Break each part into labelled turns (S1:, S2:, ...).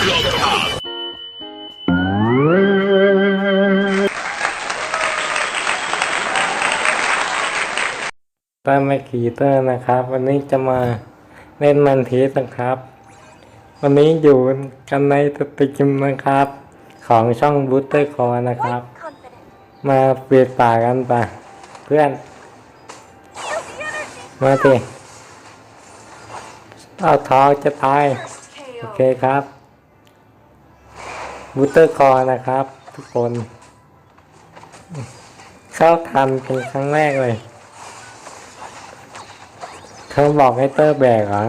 S1: ตอร์ไม่กีเตอร์นะครับ วันนี้จะมาเล่นมันทีสนะครับ วันนี้อยู่กันในสตรีมนะครับ ของช่องบูตเตอร์คอนะครับ มาเปลี่ยนป่ากันป่ะเพื่อน มาสิเอาท้อจะตาย โอเคครับ บูตเตอร์คอนะครับ ทุกคน เข้าทันเป็นครั้งแรกเลยเขาบอกให้เตอร์แบกเหรอ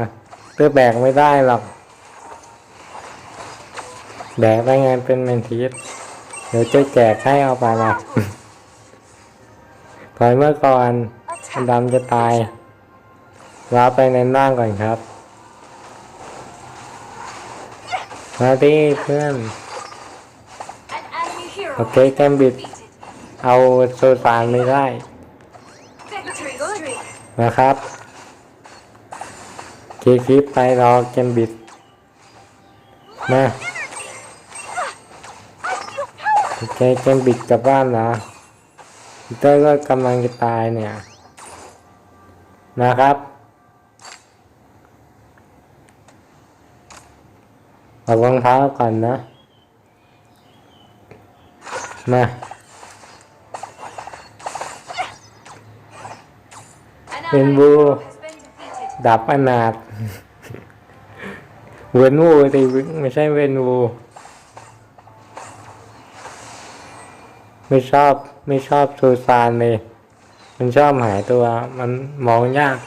S1: เตอร์แบกไม่ได้หรอก แบกได้ไงเป็นเมนทีสเดี๋ยวจะแจกให้เอาไปละถอยเมื่อก่อนอันดำจะตายว้าไปในนั่งก่อนครับมาดิเพื่อน
S2: An enemy hero
S1: โอ เคแกมบิด เอาโซฟานไม่ได้นะครับเคคลิปไปรอแกมบิดมาโอเคแกมบิดกลับบ้านเหรอพีเตอร์ก็กำลังจะตายเนี่ย นะครับออกรองเท้าก่อนนะ มา
S2: An
S1: Bên
S2: allied
S1: vua.
S2: hero has been defeated.
S1: ดับอนาถเวนวูสิไม่ใช่เวนวูไม่ชอบไม่ชอบซูซานเลย มันชอบหายตัว มันมองยาก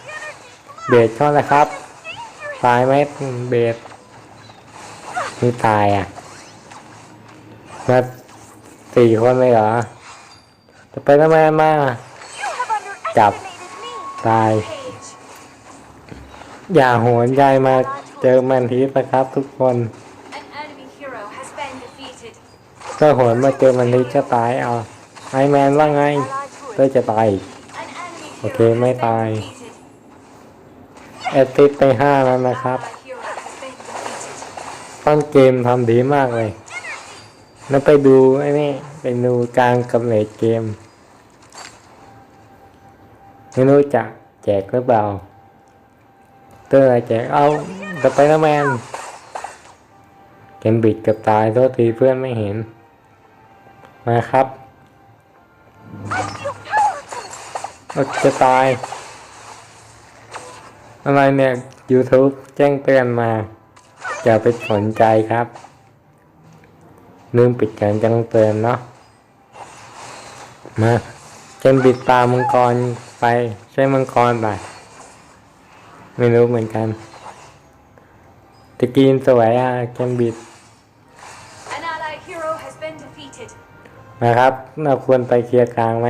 S1: เบสเข้านะครับ ตายไหมเบสไม่ตายอะมา สี่คนเลยเหรอ จะไปทำไมมา
S2: จับ
S1: ตาย อย่าโหนใจมาเจอแมนทีนะครับทุกคนก็โหนมาเจอแมนทีจะตายเอาไอแมนว่าไงเต้จะตาย
S2: โอเคไม่ตาย
S1: แอดติดไปห้าแล้วนะครับต้นเกมทำดีมากเลย แล้วไปดูไอ้นี่ไปดูกลางกำเนิดเกม ไม่รู้จะแจกหรือเปล่าตอร์อะไรแจกเอาจะไปแล้วแมนเกมบิดกับตายโทษทีเพื่อนไม่เห็น มาครับจะตาย อะไรเนี่ย YouTube แจ้งเตือนมา อย่าไปสนใจครับ ลืมปิดการแจ้งเตือนเนาะมาเกมบิดตามังกรไปใช่มังกรไปไม่รู้เหมือนกันตะกีนสวยอะเกมบิด
S2: An allied hero has been defeated.
S1: นะครับเราควรไปเคลียร์กลางไหม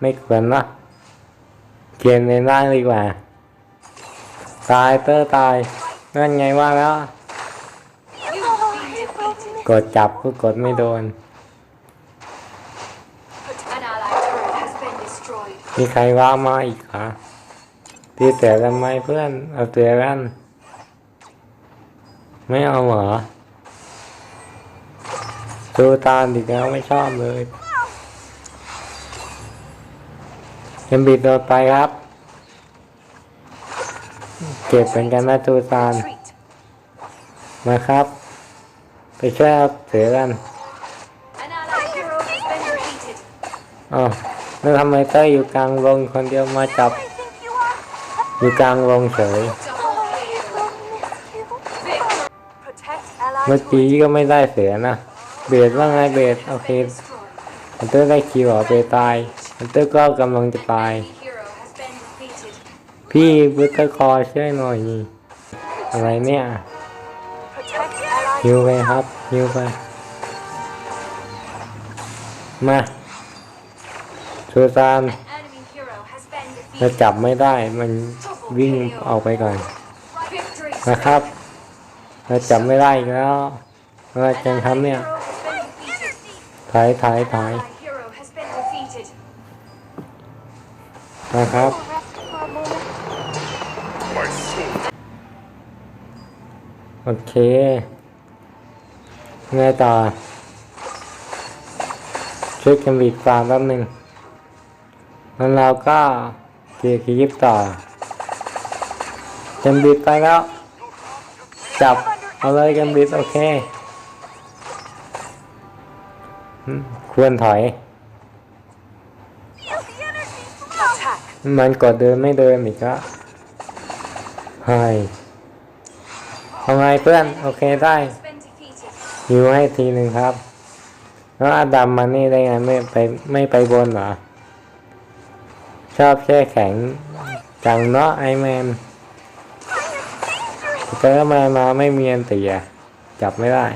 S1: ไม่ควรเนาะเคลียร์ในล่างดีกว่า ตายเตอร์ตายนั่นไงว่าแล้ว กดจับก็กดไม่โดน
S2: An allied turret has been destroyed.
S1: มีใครว่ามาอีกเหรอตีเสือกันไหมเพื่อน เอาเสือกัน ไม่เอาเหรอดูตาดิแล้วไม่ชอบเลยเอ็มบีตัวไปครับเก็บเป็นกันนะตูตาน
S2: Retreat.
S1: มาครับไป ช่วยเอาเสือกัน
S2: An allied hero has been defeated.
S1: อ๋อแล้วทำไมเต้ยอยู่กลางวงคนเดียวมาจับ
S2: I think you are.
S1: อยู่กลางวงเฉย
S2: Double kill. Victory. Protect allied
S1: เมื่อกี้ก็ไม่ได้เสือนะเบสว่าไงเบสโอเค
S2: been destroyed.
S1: ฮันเตอร์ได้คิวเหรอเบสตายฮันเตอร์ก็กำลังจะตาย
S2: Enemy hero has been defeated.
S1: พี่บูตเตอร์คอช่วยหน่อยนี่อะไรเนี่ย
S2: Protect allied
S1: ฮิวไปครับ คิวไป มาชูซานจาจับไม่ได้มันวิ่งออกไปก่อนนะครับเราจับไม่ได้อีกแล้วเรา
S2: จะ
S1: ทำเนี่ยถ่ายถ่ายถ่ายนะครับโอเค ไงต่อช่วยกันบีดฟาร์มแป๊บหนึ่งแล้วเราก็เกียร์คลิปต่อกันบีดไปแล้ว จับเอาเลยกันบีดโอเคควรถอย มันกดเดินไม่เดินอีกแล้วเฮ้ยเอาไงเพื่อน โอเคได้ ยิวให้ทีหนึ่งครับ แล้วอาดัมมานี่ได้ไงไม่ไปไม่ไปบนเหรอ ชอบแช่แข็งจังเนาะไอแมนเจอมามาไม่มีอันตีอะจับไม่ได้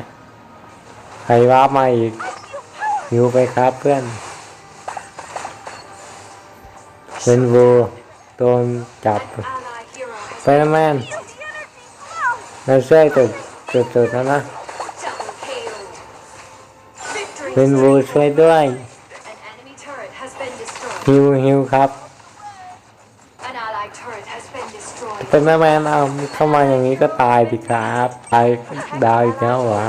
S1: ใครวาร์ปมาอีกยิวไปครับเพื่อนเป็นวูโดนจับไปแมนเราช่วยจุดจุดจุดนะ
S2: Victory.
S1: เป็นวูช่วยด้วย
S2: An enemy turret has been destroyed.
S1: ฮิวฮิวครับ
S2: An allied turret has been destroyed.
S1: เป็นแม่แมนเอาเข้ามาอย่างนี้ก็ตายดิครับตายดาวอีกแล้วเหรอ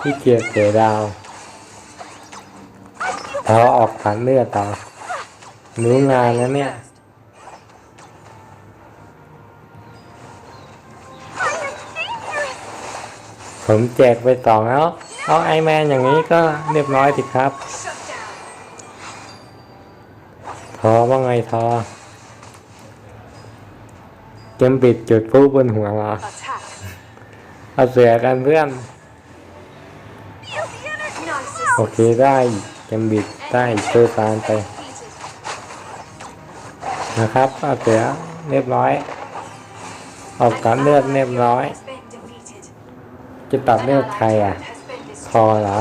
S1: ที่เกียจเสียดาวเราออกผ่านเลือดต่อรู้งานแล้วเนี่ย ผมแจกไปสองแล้ว เอาไอแมนอย่างนี้ก็เรียบร้อยสิครับ ทอว่าไงทอเกมปิดจุดผู้บนหัวเรอ
S2: Attack.
S1: เอาเสือกันเพื่อน โอเคได้เกมบิดได้เชื่อตามไป นะครับเอาเสือเรียบร้อย ออกตัดเลือดเรียบร้อย จะตัดเลือด
S2: allied
S1: ใครอะ ทอเหรอ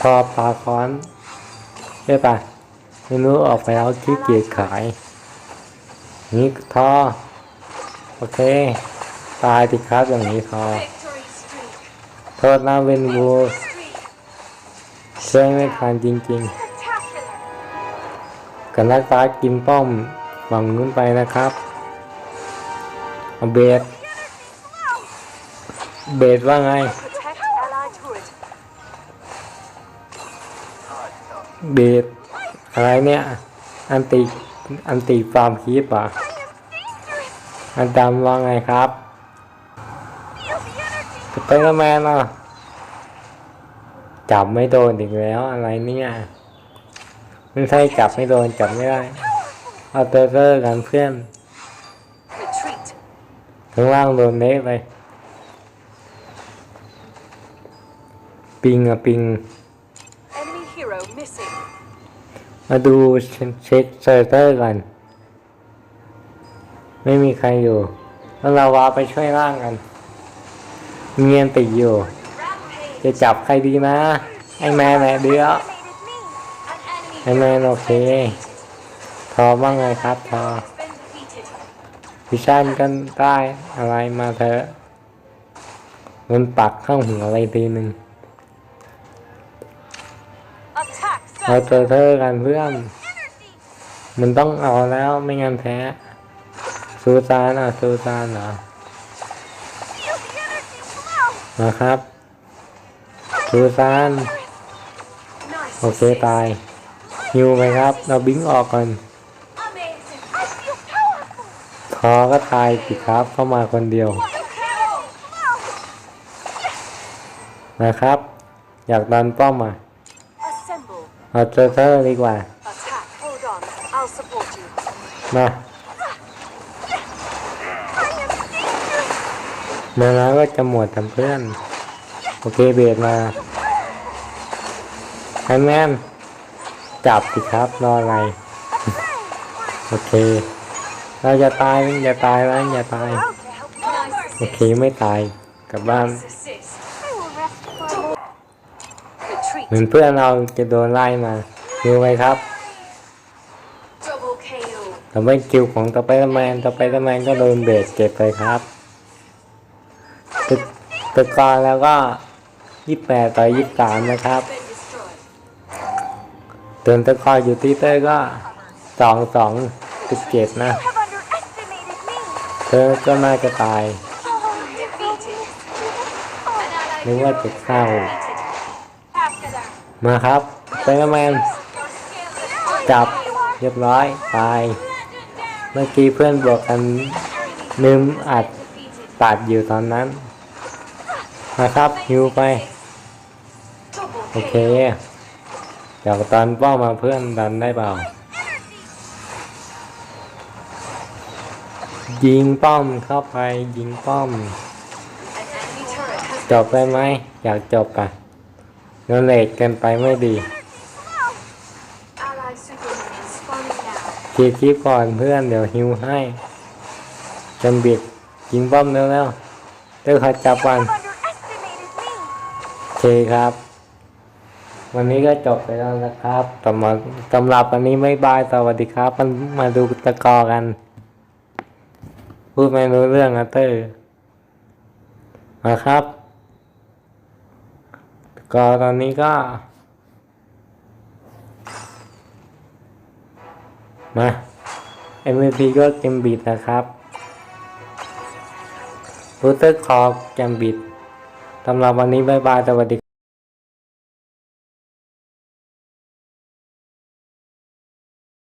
S1: ทอปลาค้อนใช่ปะไม่รู้ออกไปแล้วขี้เกียจขาย นี่ทอ โอเค ตายติครับอย่างนี้ทอ โทษนะเวนวู
S2: Streak.
S1: ช่วยไม่ทันจริงๆกันนักฟ้ากินป้อมฝั่งนู้นไปนะครับ เอาเบส เบสว่าไง
S2: Protect allied turret.
S1: เบสอะไรเนี่ย อันติ อันติฟาร์มคีปอะ อันดำว่าไงครับสไปเดอร์แมนอะจับไม่โดนอีกแล้วอะไรเนี่ยไม่ใช่จับไม่โดนจับไม่ได้ เอาเตอร์เตอร์กันเพื่อน
S2: Retreat.
S1: ข้างล่างโดนเละไป ปิงอะปิง
S2: Enemy hero missing.
S1: มาดูเช็คเซอร์เตอร์กันไม่มีใครอยู่ แล้วเราวาไปช่วยร่างกันเงียนติดอยู่
S2: Rampage.
S1: จะจับใครดีนะไอแมนไหนเดียว
S2: An enemy
S1: ไอแมนโอเค ทอว่าไงครับทอ
S2: has been defeated.
S1: พิชันกันได้อะไรมาเถอะมันปักเข้าหัวอะไรทีหนึ่ง เอาเจอเธอกันเพื่อน มันต้องเอาแล้วไม่งั้นแพ้ซูซานอะซูซานเหรอนะครับซูซานโอเคตายฮิวไหมครับ เราบิงออกก่อนทอก็ตายสิครับเข้ามาคนเดียว นะครับ อยากดันป้อมอะ เอาเจอเธอดีกว่า
S2: Attack. Hold on. I'll support you.
S1: มาเมื่อแล้วก็จะหมดทำเพื่อน โอเคเบสมาแอนแมนจับสิครับรออะไร โอเค เราจะตายอย่าตายนะอย่าตาย
S2: Out to help. Nice
S1: โอเคไม่ตายกลับบ้าน มือนเพื่อนเราจะโดนไล่มาดูไหมครับ
S2: Double KO.
S1: แต่ไม่คิวของตะไปตะแมนตะไปตะแมนก็โดนเบสเก็บไปครับตึกตึกกอนแล้วก็ยี่แปดต่อยี่สามนะครับเตือนตะกอนอยู่ที่เต้ก็สองสองสิบเจ็ดนะ เธอก็น่าจะตาย
S2: Defeated. An ally
S1: นึกว่าจะเข้า มาครับไปเดอร์แมนจับเรียบร้อยตายเมื่อกี้เพื่อนบอกกันลืมอัดตัดอยู่ตอนนั้นมาครับฮิวไป โอเค เดี๋ยวตอนป้อมาเพื่อนดันได้เปล่า ยิงป้อมเข้าไปยิงป้อม จบไปไหมอยากจบอะ โนเลดเกินไปไม่ดีคีบคลิปก่อนเพื่อนเดี๋ยวฮิวให้จำบิดยิงป้อมแล้วแล้วเดี๋ยวเขาจับวันโอเคครับ วันนี้ก็จบไปแล้วนะครับสำหรับสำหรับวันนี้ไม่บายสวัสดีครับ มันมาดูตะกอกัน พูดไม่รู้เรื่องนะเตอร์มาครับ ก็ตอนนี้ก็ มา MVP ก็เกมบิดนะครับรูเตอร์คอร์เกมบิดสำหรับวันนี้บายบาย สวัสดี